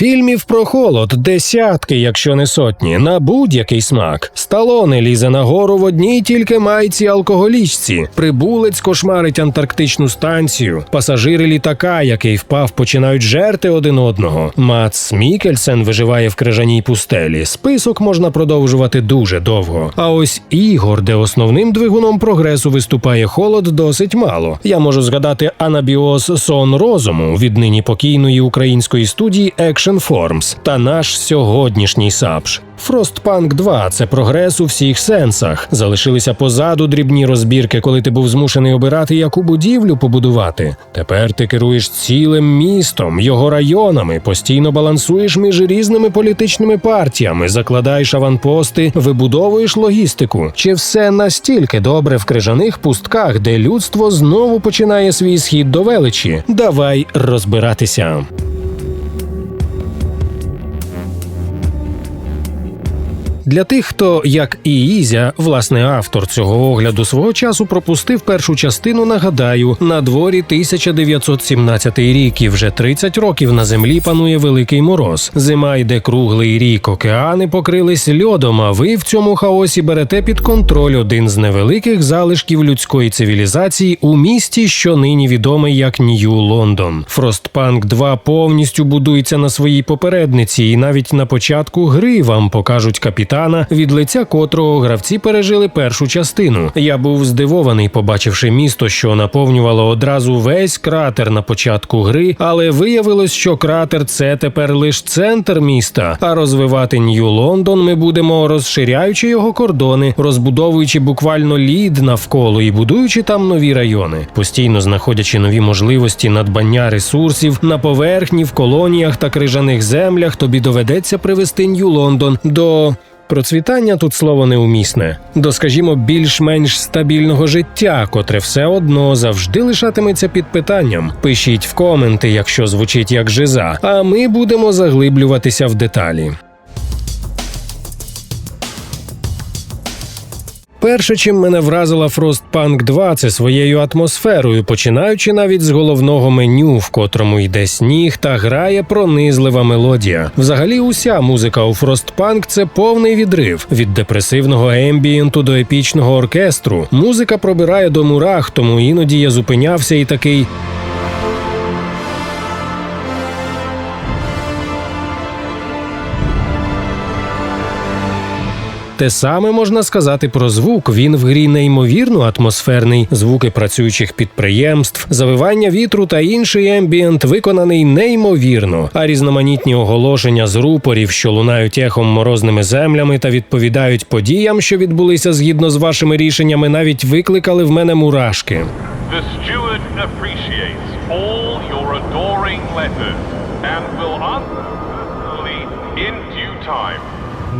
Фільмів про холод десятки, якщо не сотні, на будь-який смак. Сталоне лізе нагору в одній тільки майці алкоголічці. Прибулець кошмарить антарктичну станцію. Пасажири літака, який впав, починають жерти один одного. Мац Мікельсен виживає в крижаній пустелі. Список можна продовжувати дуже довго. А ось ігор, де основним двигуном прогресу виступає холод, досить мало. Я можу згадати анабіоз сон розуму від нині покійної української студії Action Forms та наш сьогоднішній сапш. Frostpunk 2 – це прогрес у всіх сенсах. Залишилися позаду дрібні розбірки, коли ти був змушений обирати, яку будівлю побудувати. Тепер ти керуєш цілим містом, його районами, постійно балансуєш між різними політичними партіями, закладаєш аванпости, вибудовуєш логістику. Чи все настільки добре в крижаних пустках, де людство знову починає свій схід до величі? Давай розбиратися. Для тих, хто, як і Ізя, власне автор цього огляду свого часу пропустив першу частину, нагадаю, на дворі 1917 рік і вже 30 років на землі панує великий мороз. Зима йде круглий рік, океани покрились льодом. А ви в цьому хаосі берете під контроль один з невеликих залишків людської цивілізації у місті, що нині відомий як Нью Лондон. Frostpunk 2 повністю будується на своїй попередниці, і навіть на початку гри вам покажуть капітана, від лиця котрого гравці пережили першу частину. Я був здивований, побачивши місто, що наповнювало одразу весь кратер на початку гри, але виявилось, що кратер це тепер лише центр міста. А розвивати Нью Лондон ми будемо розширяючи його кордони, розбудовуючи буквально лід навколо і будуючи там нові райони, постійно знаходячи нові можливості надбання ресурсів на поверхні, в колоніях та крижаних землях. Тобі доведеться привести Нью Лондон до. Процвітання тут слово неумісне, до, скажімо, більш-менш стабільного життя, котре все одно завжди лишатиметься під питанням. Пишіть в коменти, якщо звучить як жиза, а ми будемо заглиблюватися в деталі. Перше, чим мене вразила Frostpunk 2, це своєю атмосферою, починаючи навіть з головного меню, в котрому йде сніг та грає пронизлива мелодія. Взагалі, уся музика у Frostpunk – це повний відрив від депресивного ембієнту до епічного оркестру. Музика пробирає до мурах, тому іноді я зупинявся і такий. Те саме можна сказати про звук. Він в грі неймовірно атмосферний. Звуки працюючих підприємств, завивання вітру та інший ембієнт виконаний неймовірно. А різноманітні оголошення з рупорів, що лунають ехом морозними землями та відповідають подіям, що відбулися згідно з вашими рішеннями, навіть викликали в мене мурашки. The steward appreciates all your adoring letters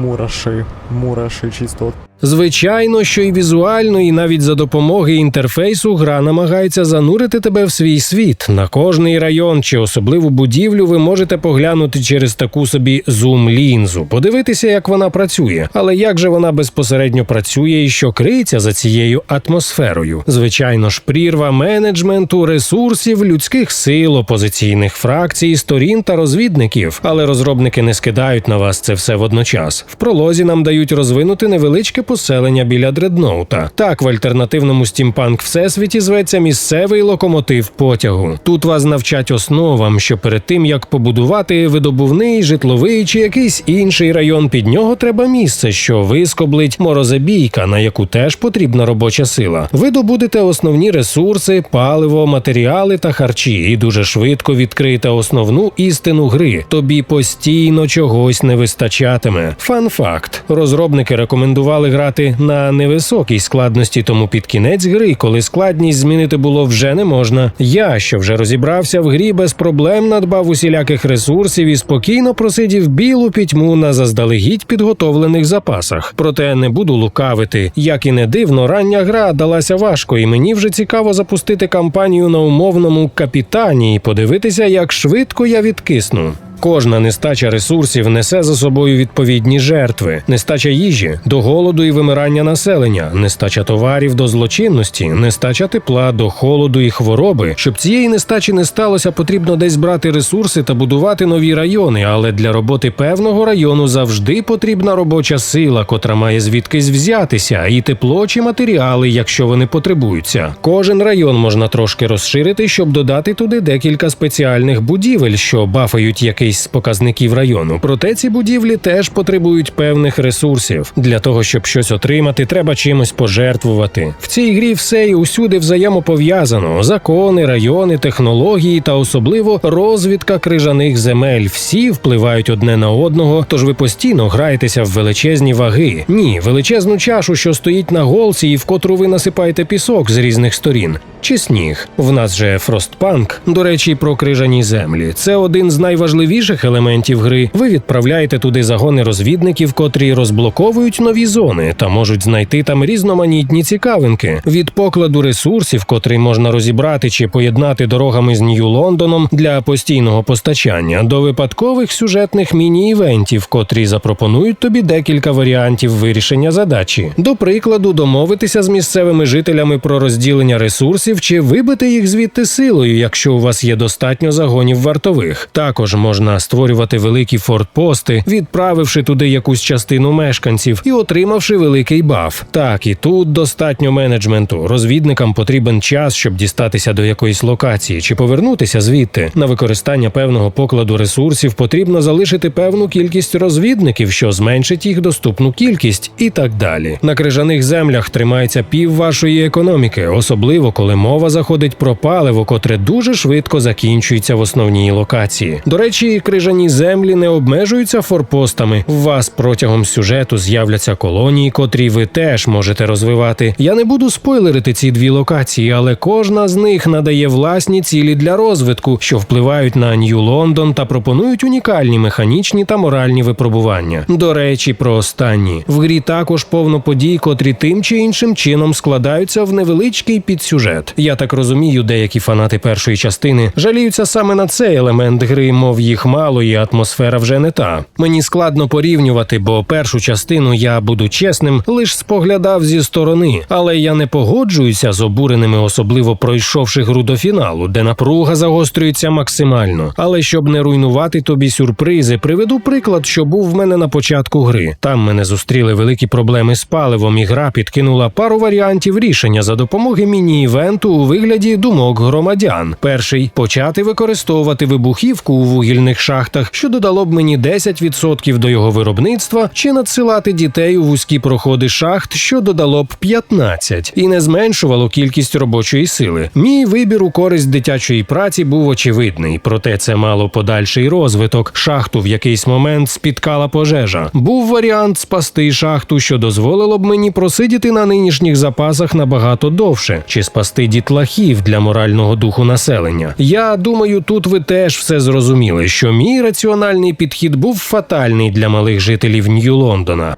Мураши, мураши чисто. Звичайно, що і візуально, і навіть за допомоги інтерфейсу гра намагається занурити тебе в свій світ. На кожний район чи особливу будівлю ви можете поглянути через таку собі зум-лінзу, подивитися, як вона працює. Але як же вона безпосередньо працює і що криється за цією атмосферою? Звичайно ж, прірва менеджменту, ресурсів, людських сил, опозиційних фракцій, сторін та розвідників. Але розробники не скидають на вас це все водночас. В пролозі нам дають розвинути невеличке поселення біля дредноута. Так, в альтернативному стімпанк всесвіті зветься місцевий локомотив потягу. Тут вас навчать основам, що перед тим як побудувати видобувний, житловий чи якийсь інший район, під нього треба місце, що вискоблить морозобійка, на яку теж потрібна робоча сила. Ви добудете основні ресурси, паливо, матеріали та харчі, і дуже швидко відкриєте основну істину гри. Тобі постійно чогось не вистачатиме. Фан факт: розробники рекомендували грати на невисокій складності, тому під кінець гри, коли складність змінити було вже не можна. Я, що вже розібрався в грі, без проблем надбав усіляких ресурсів і спокійно просидів білу пітьму на заздалегідь підготовлених запасах. Проте не буду лукавити. Як і не дивно, рання гра далася важко, і мені вже цікаво запустити кампанію на умовному капітані і подивитися, як швидко я відкисну. Кожна нестача ресурсів несе за собою відповідні жертви: нестача їжі до голоду і вимирання населення, нестача товарів до злочинності, нестача тепла до холоду і хвороби. Щоб цієї нестачі не сталося, потрібно десь брати ресурси та будувати нові райони. Але для роботи певного району завжди потрібна робоча сила, котра має звідкись взятися, і тепло чи матеріали, якщо вони потребуються. Кожен район можна трошки розширити, щоб додати туди декілька спеціальних будівель, що бафають якийсь з показників району. Проте ці будівлі теж потребують певних ресурсів. Для того, щоб щось отримати, треба чимось пожертвувати. В цій грі все і усюди взаємопов'язано: закони, райони, технології та особливо розвідка крижаних земель. Всі впливають одне на одного, тож ви постійно граєтеся в величезні ваги. Ні, величезну чашу, що стоїть на голці, і в котру ви насипаєте пісок з різних сторін. Чи сніг? В нас же Фростпанк. До речі, про крижані землі. Це один з найважливіших елементів гри. Ви відправляєте туди загони розвідників, котрі розблоковують нові зони та можуть знайти там різноманітні цікавинки від покладу ресурсів, котрий можна розібрати чи поєднати дорогами з Нью-Лондоном для постійного постачання, до випадкових сюжетних міні-івентів, котрі запропонують тобі декілька варіантів вирішення задачі. До прикладу, домовитися з місцевими жителями про розділення ресурсів чи вибити їх звідти силою, якщо у вас є достатньо загонів вартових. Також можна створювати великі фортпости, відправивши туди якусь частину мешканців і отримавши великий баф. Так і тут достатньо менеджменту. Розвідникам потрібен час, щоб дістатися до якоїсь локації чи повернутися звідти. На використання певного покладу ресурсів потрібно залишити певну кількість розвідників, що зменшить їх доступну кількість, і так далі. На крижаних землях тримається пів вашої економіки, особливо коли мова заходить про паливо, котре дуже швидко закінчується в основній локації. До речі, крижані землі не обмежуються форпостами. В вас протягом сюжету з'являться колонії, котрі ви теж можете розвивати. Я не буду спойлерити ці дві локації, але кожна з них надає власні цілі для розвитку, що впливають на Нью-Лондон та пропонують унікальні механічні та моральні випробування. До речі, про останні в грі також повно подій, котрі тим чи іншим чином складаються в невеличкий підсюжет. Я так розумію, деякі фанати першої частини жаліються саме на цей елемент гри, мов їх мало, і атмосфера вже не та. Мені складно порівнювати, бо першу частину я буду чесним, лиш споглядав зі сторони, але я не погоджуюся з обуреними, особливо пройшовши гру до фіналу, де напруга загострюється максимально. Але щоб не руйнувати тобі сюрпризи, приведу приклад, що був в мене на початку гри. Там мене зустріли великі проблеми з паливом, і гра підкинула пару варіантів рішення за допомоги міні-івенту у вигляді думок громадян. Перший почати використовувати вибухівку у вугільних шахтах, що додало б мені 10% до його виробництва, чи надсилати дітей у вузькі проходи шахт, що додало б 15%, і не зменшувало кількість робочої сили. Мій вибір у користь дитячої праці був очевидний, проте це мало подальший розвиток. Шахту в якийсь момент спіткала пожежа. Був варіант спасти шахту, що дозволило б мені просидіти на нинішніх запасах набагато довше, чи спасти дітлахів для морального духу населення. Я думаю, тут ви теж все зрозуміли, що мій раціональний підхід був фатальний для малих жителів Нью-Лондона.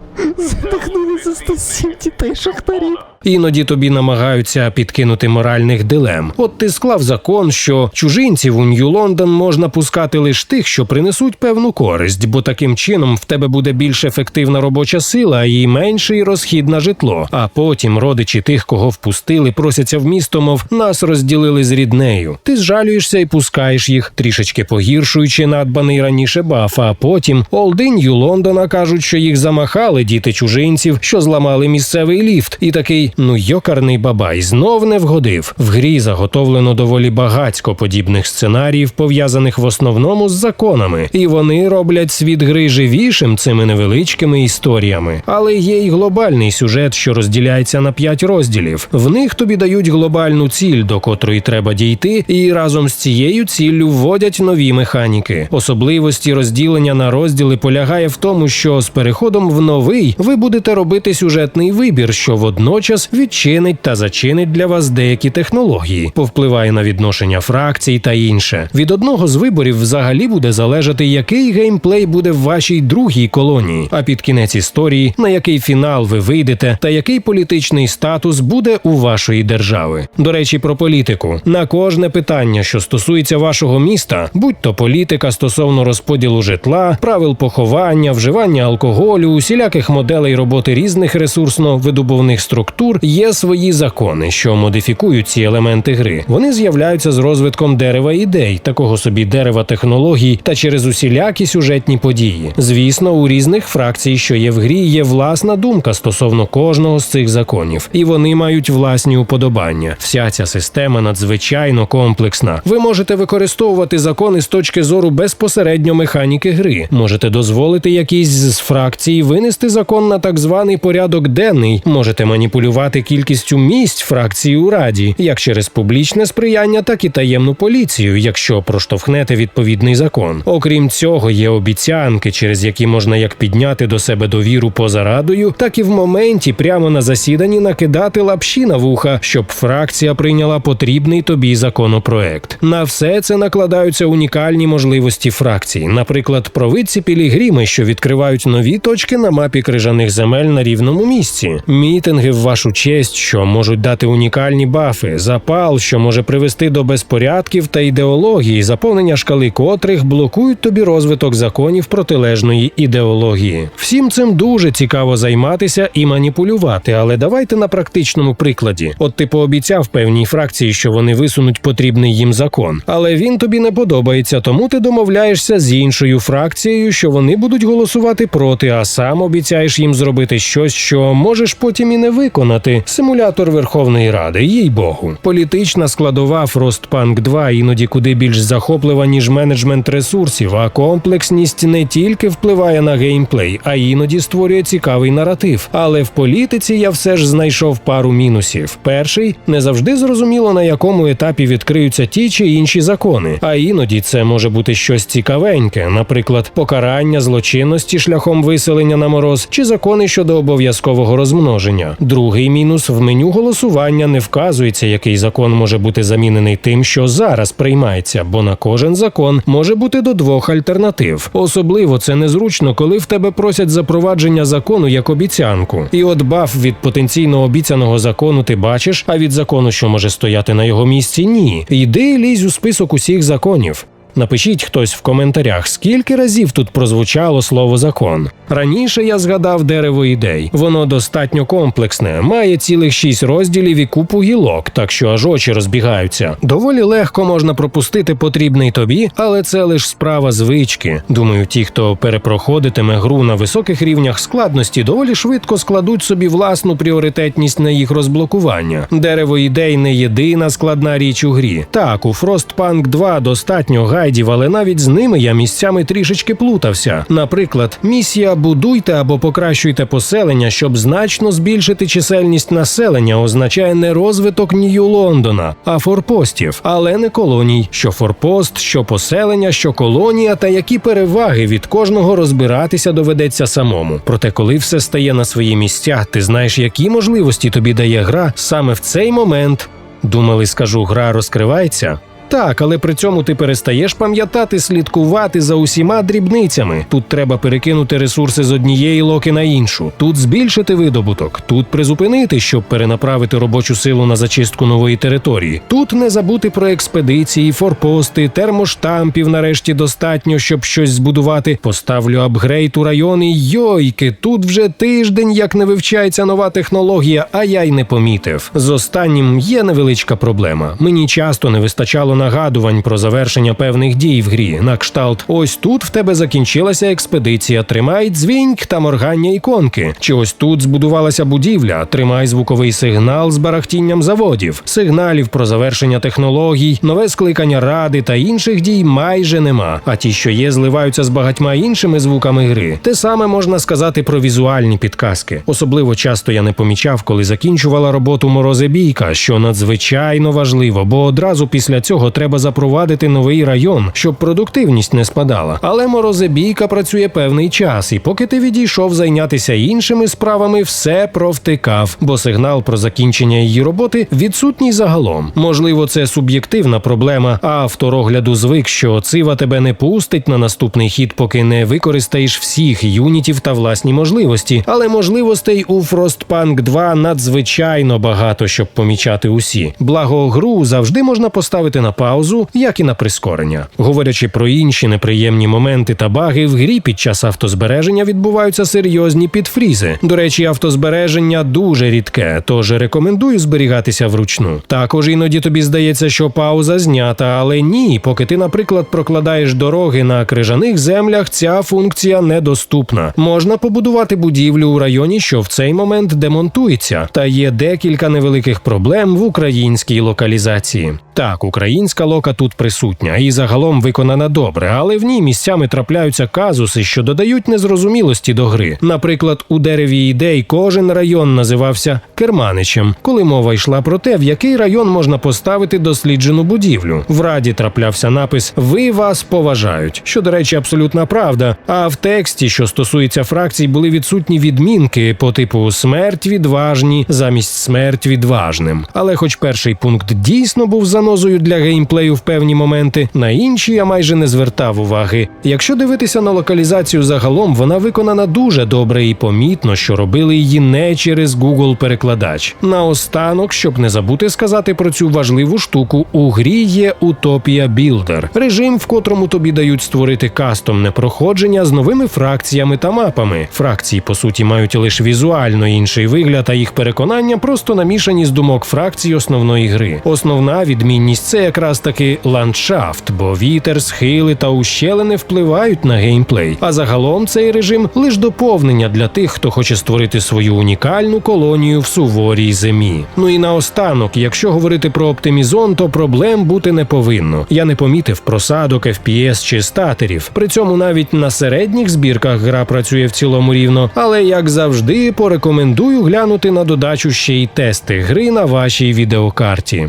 Задихнули за 107 дітей шахтарів. Іноді тобі намагаються підкинути моральних дилем. От ти склав закон, що чужинців у Нью-Лондон можна пускати лише тих, що принесуть певну користь, бо таким чином в тебе буде більш ефективна робоча сила і менший розхід на житло. А потім родичі тих, кого впустили, просяться в місто, мов нас розділили з ріднею. Ти зжалюєшся і пускаєш їх, трішечки погіршуючи надбаний раніше баф. А потім олди Нью-Лондона кажуть, що їх замахали діти чужинців, що зламали місцевий ліфт, і такий ну йокарний бабай знов не вгодив. В грі заготовлено доволі багацько подібних сценаріїв, пов'язаних в основному з законами, і вони роблять світ гри живішим цими невеличкими історіями. Але є й глобальний сюжет, що розділяється на п'ять розділів. В них тобі дають глобальну ціль, до котрої треба дійти, і разом з цією ціллю вводять нові механіки. Особливості розділення на розділи полягає в тому, що з переходом в новий ви будете робити сюжетний вибір, що водночас відчинить та зачинить для вас деякі технології, повпливає на відношення фракцій та інше. Від одного з виборів взагалі буде залежати, який геймплей буде в вашій другій колонії, а під кінець історії, на який фінал ви вийдете, та який політичний статус буде у вашої держави. До речі, про політику на кожне питання, що стосується вашого міста, будь то політика стосовно розподілу житла, правил поховання, вживання алкоголю, усіляких моделей роботи різних ресурсно-видобувних структур, є свої закони, що модифікують ці елементи гри. Вони з'являються з розвитком дерева ідей, такого собі дерева технологій та через усілякі сюжетні події. Звісно, у різних фракцій, що є в грі, є власна думка стосовно кожного з цих законів, і вони мають власні уподобання. Вся ця система надзвичайно комплексна. Ви можете використовувати закони з точки зору безпосередньо механіки гри. Можете дозволити якійсь з фракцій винести закон на так званий порядок денний. Можете маніпулювати кількістю місць фракції у раді, як через публічне сприяння, так і таємну поліцію, якщо проштовхнете відповідний закон. Окрім цього, є обіцянки, через які можна як підняти до себе довіру поза радою, так і в моменті прямо на засіданні накидати лапші на вуха, щоб фракція прийняла потрібний тобі законопроект. На все це накладаються унікальні можливості фракцій, наприклад, провидці пілігріми, що відкривають нові точки на мапі крижаних земель на рівному місці, мітинги в вашу честь, що можуть дати унікальні бафи, запал, що може привести до безпорядків та ідеології, заповнення шкали котрих блокують тобі розвиток законів протилежної ідеології. Всім цим дуже цікаво займатися і маніпулювати, але давайте на практичному прикладі. От ти пообіцяв певній фракції, що вони висунуть потрібний їм закон, але він тобі не подобається, тому ти домовляєшся з іншою фракцією, що вони будуть голосувати проти, а сам обіцяєш їм зробити щось, що можеш потім і не виконати. Симулятор Верховної Ради, їй богу. Політична складова Frostpunk 2 іноді куди більш захоплива, ніж менеджмент ресурсів, а комплексність не тільки впливає на геймплей, а іноді створює цікавий наратив. Але в політиці я все ж знайшов пару мінусів. Перший не завжди зрозуміло на якому етапі відкриються ті чи інші закони, а іноді це може бути щось цікавеньке, наприклад, покарання злочинності шляхом виселення на мороз чи закони щодо обов'язкового розмноження. Другий мінус в меню голосування не вказується, який закон може бути замінений тим, що зараз приймається, бо на кожен закон може бути до двох альтернатив. Особливо це незручно, коли в тебе просять запровадження закону як обіцянку. І от баф від потенційно обіцяного закону ти бачиш, а від закону, що може стояти на його місці, ні. Йди і лізь у список усіх законів. Напишіть хтось в коментарях, скільки разів тут прозвучало слово закон. Раніше я згадав дерево ідей. Воно достатньо комплексне, має цілих шість розділів і купу гілок, так що аж очі розбігаються. Доволі легко можна пропустити потрібний тобі, але це лише справа звички. Думаю, ті, хто перепроходитиме гру на високих рівнях складності, доволі швидко складуть собі власну пріоритетність на їх розблокування. Дерево ідей не єдина складна річ у грі. Так, у Frostpunk 2 достатньо гайдів, але навіть з ними я місцями трішечки плутався. Наприклад, місія будуйте або покращуйте поселення, щоб значно збільшити чисельність населення, означає не розвиток Нью Лондона, а форпостів, але не колоній. Що форпост, що поселення, що колонія, та які переваги від кожного розбиратися доведеться самому. Проте, коли все стає на свої місця, ти знаєш, які можливості тобі дає гра саме в цей момент. Думали, скажу, гра розкривається. Так, але при цьому ти перестаєш пам'ятати, слідкувати за усіма дрібницями. Тут треба перекинути ресурси з однієї локи на іншу, тут збільшити видобуток, тут призупинити, щоб перенаправити робочу силу на зачистку нової території. Тут не забути про експедиції, форпости, термоштампів. Нарешті достатньо, щоб щось збудувати. Поставлю апгрейд у райони. Йойки, тут вже тиждень, як не вивчається нова технологія, а я й не помітив. З останнім є невеличка проблема. Мені часто не вистачало нагадувань про завершення певних дій в грі. На кшталт, ось тут в тебе закінчилася експедиція. Тримай дзвіньк та моргання іконки. Чи ось тут збудувалася будівля? Тримай звуковий сигнал з барахтінням заводів, сигналів про завершення технологій, нове скликання ради та інших дій майже нема. А ті, що є, зливаються з багатьма іншими звуками гри. Те саме можна сказати про візуальні підказки. Особливо часто я не помічав, коли закінчувала роботу морозебійка, що надзвичайно важливо, бо одразу після цього треба запровадити новий район, щоб продуктивність не спадала. Але морозобійка працює певний час, і поки ти відійшов зайнятися іншими справами, все провтикав, бо сигнал про закінчення її роботи відсутній загалом. Можливо, це суб'єктивна проблема, а авторогляду звик, що цива тебе не пустить на наступний хід, поки не використаєш всіх юнітів та власні можливості. Але можливостей у Frostpunk 2 надзвичайно багато, щоб помічати усі. Благо, гру завжди можна поставити на паузу, як і на прискорення. Говорячи про інші неприємні моменти та баги, в грі під час автозбереження відбуваються серйозні підфрізи. До речі, автозбереження дуже рідке, тож рекомендую зберігатися вручну. Також іноді тобі здається, що пауза знята, але ні, поки ти, наприклад, прокладаєш дороги на крижаних землях, ця функція недоступна. Можна побудувати будівлю у районі, що в цей момент демонтується, та є декілька невеликих проблем в українській локалізації. Так, українська лока тут присутня і загалом виконана добре, але в ній місцями трапляються казуси, що додають незрозумілості до гри. Наприклад, у дереві ідей кожен район називався Керманичем, коли мова йшла про те, в який район можна поставити досліджену будівлю. В раді траплявся напис Ви вас поважають, що, до речі, абсолютна правда. А в тексті, що стосується фракцій, були відсутні відмінки по типу смерть відважні замість смерть відважним. Але, хоч перший пункт дійсно був занозою для геймплею в певні моменти, на інші я майже не звертав уваги. Якщо дивитися на локалізацію загалом, вона виконана дуже добре і помітно, що робили її не через Google перекладач. Наостанок, щоб не забути сказати про цю важливу штуку, у грі є Утопія Builder – режим, в котрому тобі дають створити кастомне проходження з новими фракціями та мапами. Фракції, по суті, мають лише візуально інший вигляд, а їх переконання просто намішані з думок фракцій основної гри. Основна відмінність це якраз таки ландшафт, бо вітер, схили та ущелини впливають на геймплей. А загалом цей режим лише доповнення для тих, хто хоче створити свою унікальну колонію в суворій зимі. Ну і наостанок, якщо говорити про оптимізон, то проблем бути не повинно. Я не помітив просадок FPS чи статерів. При цьому навіть на середніх збірках гра працює в цілому рівно. Але як завжди, порекомендую глянути на додачу ще й тести гри на вашій відеокарті.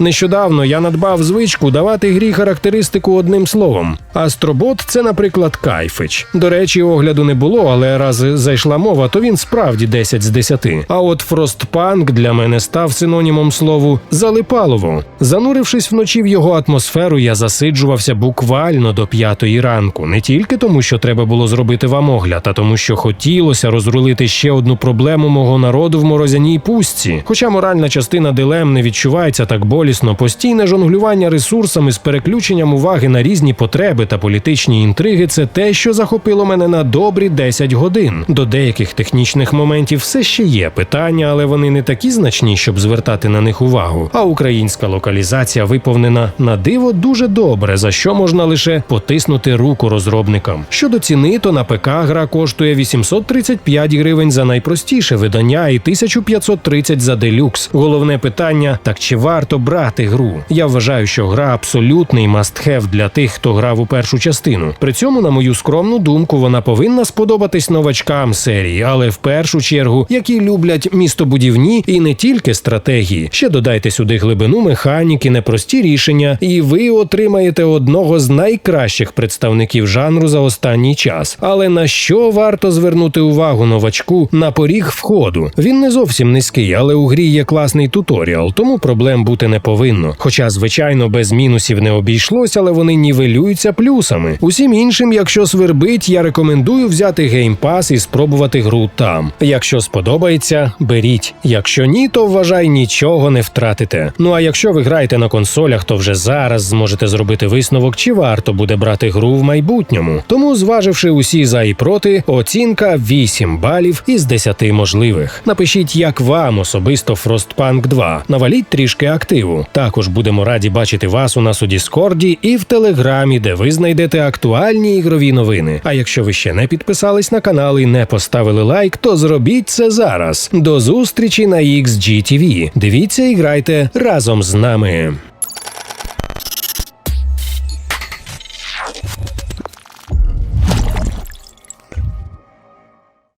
Нещодавно я надбав звичку давати грі характеристику одним словом. Астробот це, наприклад, кайфич. До речі, огляду не було, але раз зайшла мова, то він справді 10 з 10. А от Фростпанк для мене став синонімом слову залипалово. Занурившись вночі в його атмосферу, я засиджувався буквально до п'ятої ранку, не тільки тому, що треба було зробити вам огляд, а тому, що хотілося розрулити ще одну проблему мого народу в морозяній пустці. Хоча моральна частина дилем не відчувається так болісно, постійне жонглювання ресурсами з переключенням уваги на різні потреби та політичні інтриги це те, що захопило мене на добрі 10 годин. До деяких технічних моментів все ще є питання, але вони не такі значні, щоб звертати на них увагу. А українська локалізація виповнена на диво дуже добре, за що можна лише потиснути руку розробникам. Щодо ціни, то на ПК гра коштує 835 гривень за найпростіше видання і 1530 за делюкс. Головне питання: так чи варто брати гру? Я вважаю, що гра абсолютний must-have для тих, хто грав у першу частину. При цьому, на мою скромну думку, вона повинна сподобатись новачкам серії, але в першу чергу, які люблять містобудівні і не тільки стратегії. Ще додайте сюди глибину механіки, непрості рішення, і ви отримаєте одного з найкращих представників жанру за останній час. Але на що варто звернути увагу новачку на поріг входу? Він не зовсім низький, але у грі є класний туторіал, тому проблем бути не повинно. Хоча, звичайно, без мінусів не обійшлось, але вони нівелюються плюсами. Усім іншим, якщо свербить, я рекомендую взяти геймпас і спробувати гру там. Якщо сподобається, беріть. Якщо ні, то вважай нічого не втратите. Ну а якщо ви граєте на консолях, то вже зараз зможете зробити висновок, чи варто буде брати гру в майбутньому. Тому, зваживши усі за і проти, оцінка 8 балів із 10 можливих. Напишіть, як вам особисто Frostpunk 2. Наваліть трішки активу. Також будемо раді бачити вас у нас у Діскорді і в Телеграмі, де ви знайдете актуальні ігрові новини. А якщо ви ще не підписались на канал і не поставили лайк, то зробіть це зараз. До зустрічі на XGTV. Дивіться і грайте разом з нами.